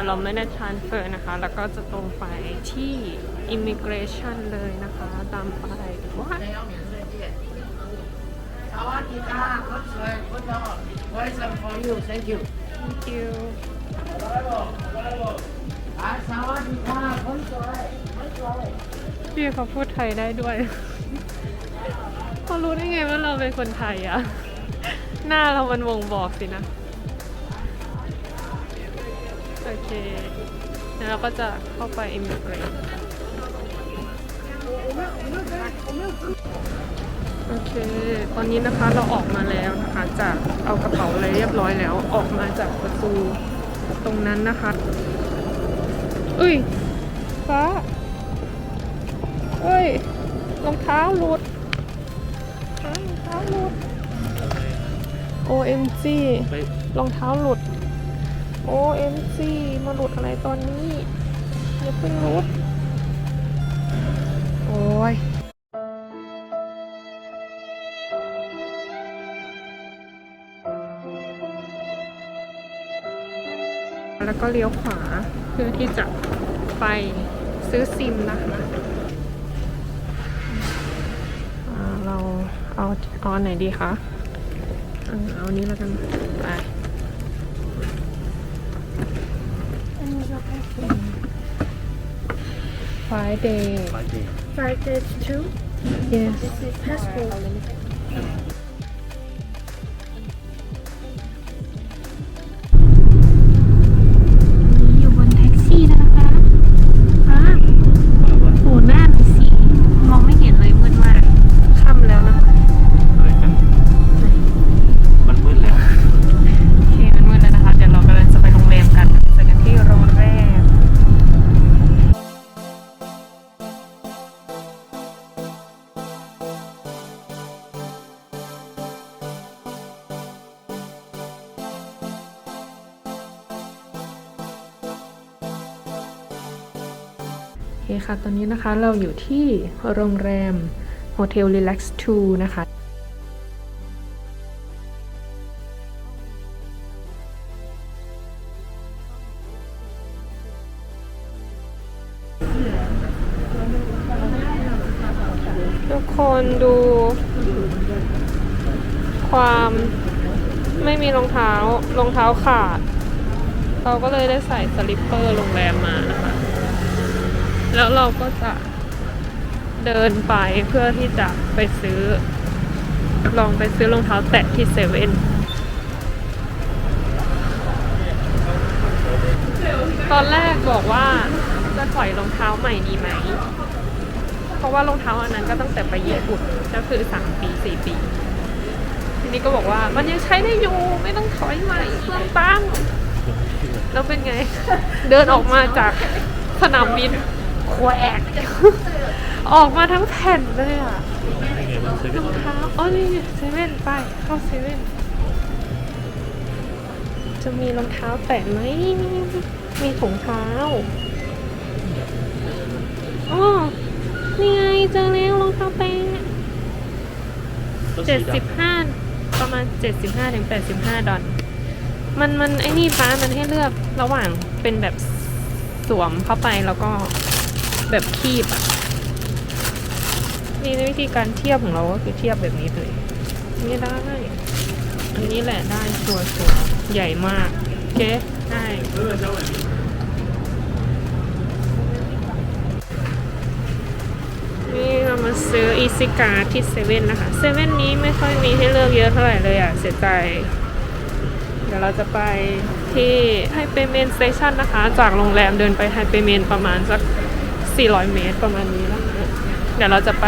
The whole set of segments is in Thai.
แต่เราไม่ได้ transfer นะคะ แล้วก็จะตรงไปที่ immigration เลยนะคะ ตามไปว่าสวัสดีค่ะคุณสวยคุณน้อง Welcome for you Thank you Thank you พี่เขาพูดไทยได้ด้วยเขารู้ได้ไงว่าเราเป็นคนไทยอะหน้าเรามันวงบอกสินะ โอเคแล้วเราก็จะเข้าไป immigration โอเค ตอนนี้นะคะเราออกมาแล้วนะคะจากเอากระเป๋าอะไรเรียบร้อยแล้ว ออกมาจากประตูตรงนั้นนะคะเอ้ยฟ้าเอ้ยรองเท้าหลุดฮะรองเท้าหลุด OMG รองเท้าหลุด OMG มาหลุดอะไรตอนนี้อย่าเพิ่งหลุด โอ้ยแล้วก็เลี้ยวขวาเพื่อที่จะไปซื้อซิมนะคะอ่าเราเอาเอาอันไหนดีคะอ่าเอาอันนี้แล้วกัน ไป Friday. Friday. Friday too? Yes. Passport. คค่ะ ตอนนี้นะคะเราอยู่ที่โรงแรม Hotel Relax 2นะคะทุกคนดูความไม่มีรองเท้ารองเท้าขาด เราก็เลยได้ใส่สลิปเปอร์โรงแรมมานะคะ แล้วเราก็จะเดินไปเพื่อที่จะไปซื้อ ลองไปซื้อรองเท้าแตะที่เซเว่นตอนแรกบอกว่าจะถอยรองเท้าใหม่ดีไหม เพราะว่ารองเท้าอันนั้นก็ตั้งแต่ไปญี่ปุ่นก็คือสามปีสี่ปี ทีนี้ก็บอกว่ามันยังใช้ได้อยู่ไม่ต้องถอยใหม่เปลืองตังแล้วเป็นไง เดินออกมาจากสนามบิน แควกออกมาทั้งแผ่นเลยอะยังไงมันซื้อรองเท้าอ๋อนี่เซเว่นไปเข้าเซเว่นจะมีรองเท้าแตะไหมมีถุงเท้าอ๋อนี่ไงเจอแล้วรองเท้าแตะเจ็ดสิบห้าประมาณเจ็ดสิบห้าถึงแปดสิบห้าดอลมันมันไอ้นี่ป้ามันให้เลือกระหว่างเป็นแบบสวมเข้าไปแล้วก็ แบบคีบอะนี่วิธีการเทียบของเราก็คือเทียบแบบนี้เลยนี่ได้ อันนี้แหละได้ชัวร์ชัวใหญ่มากโอเคได้นี่เรามาซื้ออีซิกาที่เซเว่นนะคะเซเว่นนี้ไม่ค่อยมีให้เลือกเยอะเท่าไหร่เลยอะ เสียใจ เดี๋ยวเราจะไปที่ไฮเปเมนสเตชันนะคะ จากโรงแรมเดินไปไฮเปเมนประมาณสัก 400 เมตรประมาณนี้นะคะเดี๋ยวเราจะไป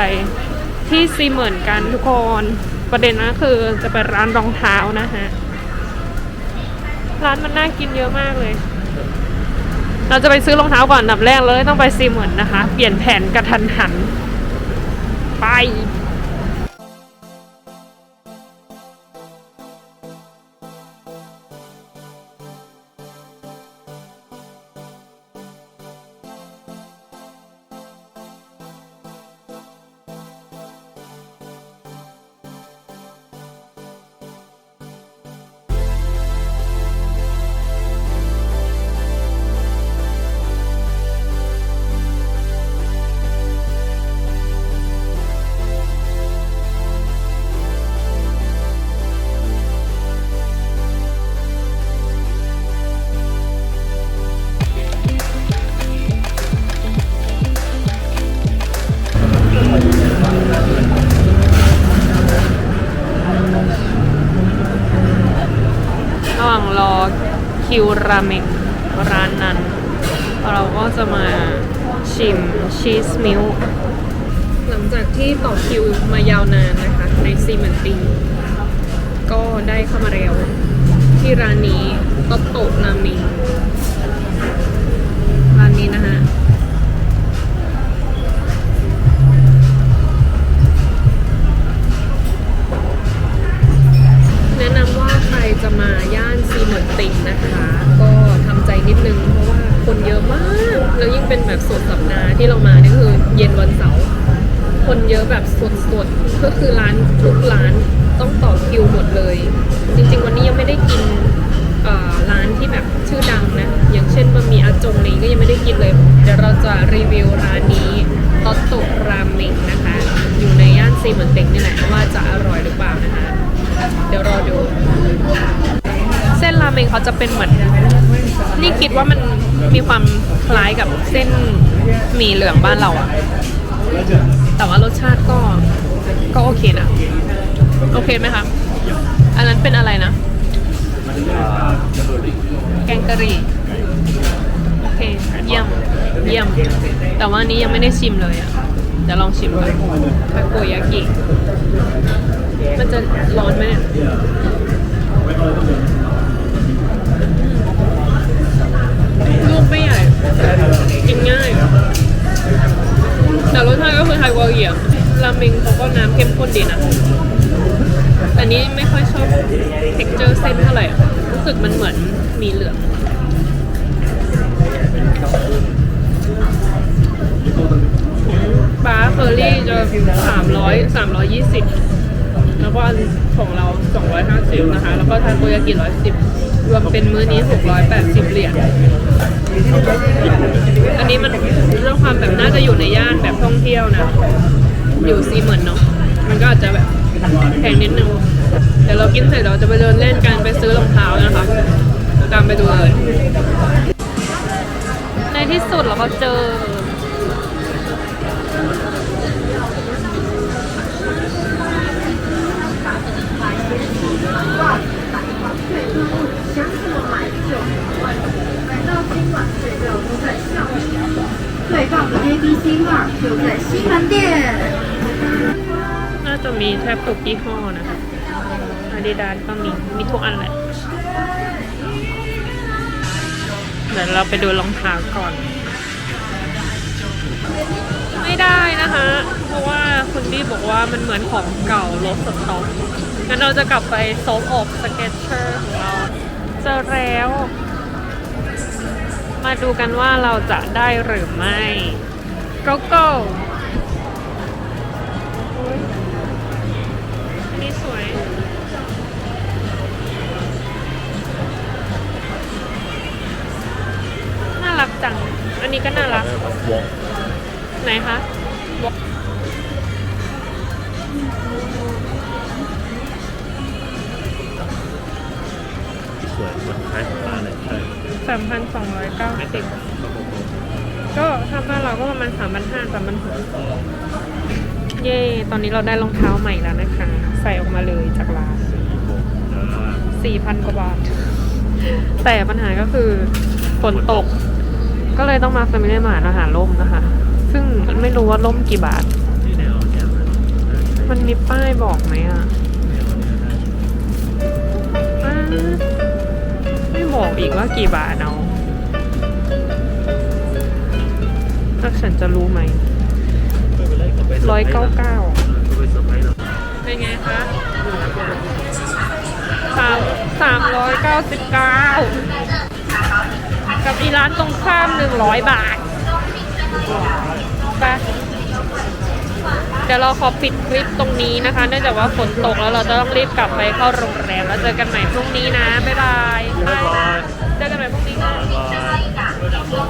ที่ซีเหมือนกันทุกคนประเด็นนะคือจะไปร้านรองเท้านะฮะ ร้านมันน่ากินเยอะมากเลย เราจะไปซื้อรองเท้าก่อนอันดับแรกเลยต้องไปซีเหมือนนะคะ เปลี่ยนแผนกระทันหัน ไป รอคิวราเมงร้านนั้น เราก็จะมาชิมชีสมิลหลังจากที่ต่อคิวมายาวนานนะคะ ในซีเหมันตีก็ได้เข้ามาแล้ว ที่ร้านนี้โตโตนามิ เยอะแบบสดๆ ก็คือร้านทุกร้านต้องต่อคิวหมดเลย จริงๆ วันนี้ยังไม่ได้กินร้านที่แบบชื่อดังนะ อย่างเช่นบะหมี่อาจงนี้ก็ยังไม่ได้กินเลย เดี๋ยวเราจะรีวิวร้านนี้โตโตราเมงนะคะ อยู่ในย่านซีเหมือนเติงนี่แหละว่าจะอร่อยหรือเปล่านะคะ เดี๋ยวรอดู เส้นราเมงเขาจะเป็นเหมือน นี่คิดว่ามันมีความคล้ายกับเส้นหมี่เหลืองบ้านเราอะ แต่ว่ารสชาติก็ก็โอเคนะ โอเคไหมคะอันนั้นเป็นอะไรนะ แกงกะหรี่โอเคเยี่ยมเยี่ยม แต่ว่านี้ยังไม่ได้ชิมเลยอะเดี๋ยวลองชิมก่อนทาโกยากิมันจะร้อนไหมเนี่ยลูกไม่ใหญ่กินง่าย ก็คือไทยวาเกียราเมงเขาก็น้ำเข้มข้นดีนะ แต่นี้ไม่ค่อยชอบเท็กเจอร์เส้นเท่าไหร่รู้สึกมันเหมือนมีเหลืองบาร์เฟอรี่จะสามร้อยสามร้อยยี่สิบ แล้วก็ของเราสองร้อยห้าสิบนะคะ แล้วก็ทาโกยากิร้อยสิบรวมเป็นมื้อนี้หกร้อยแปดสิบเหรียญ อันนี้มันเรื่องความแบบน่าจะอยู่ในย่านแบบท่องเที่ยวนะ อยู่ซีเหมือนเนาะ มันก็อาจจะแบบแพงนิดนึงเดี๋ยวเรากินเสร็จเราจะไปเดินเล่นกันไปซื้อรองเท้านะคะ ตามไปดูเลย ในที่สุดเราก็เจอ 最棒的 A B C Mart 就在西门店。 น่าจะมีแทบทุกยี่ห้อนะคะอาดิดาสก็มี มีทุกอันแหละ เดี๋ยวเราไปดูรองเท้าก่อน ไม่ได้นะคะ เพราะว่าคุณบี้บอกว่ามันเหมือนของเก่าลบสต็อกงั้นเราจะกลับไปโซฟออกสเก็ตเชอร์ของเราเจอแล้ว มาดูกันว่าเราจะได้หรือไม่ go go อันนี้สวย น่ารักจัง อันนี้ก็น่ารักวงไหนคะวอสวยมันคล้าย สามพันสองร้อยเก้าสิบก็ถ้าบ้านเราก็ประมาณสามพันห้าสามพันหกเย่ตอนนี้เราได้รองเท้าใหม่แล้วนะคะ ใส่ออกมาเลยจากร้านสี่พันกว่าบาท แต่ปัญหาก็คือฝนตก ก็เลยต้องมา Family Mart อาหารล่มนะคะ ซึ่งไม่รู้ว่าล่มกี่บาท มันมีป้ายบอกไหมอะอ่าไม่ บอกอีกว่ากี่บาทเอาถ้าฉันจะรู้ไหมไม่เป็นไรก็ไปร้อยเก้าเก้าก็ไปเซอร์ไพรส์เราเป็นไงคะสามสามร้อยเก้าสิบเก้ากับอีร้านตรงข้ามหนึ่งร้อยบาทไปเดี๋ยวเราขอปิดคลิปตรงนี้นะคะ เนื่องจากว่าฝนตกแล้วเราจะต้องรีบกลับไปเข้าโรงแรมแล้วเจอกันใหม่พรุ่งนี้นะ บ๊ายบายบ๊ายบายเจอกันใหม่พรุ่งนี้ค่ะบ๊ายบาย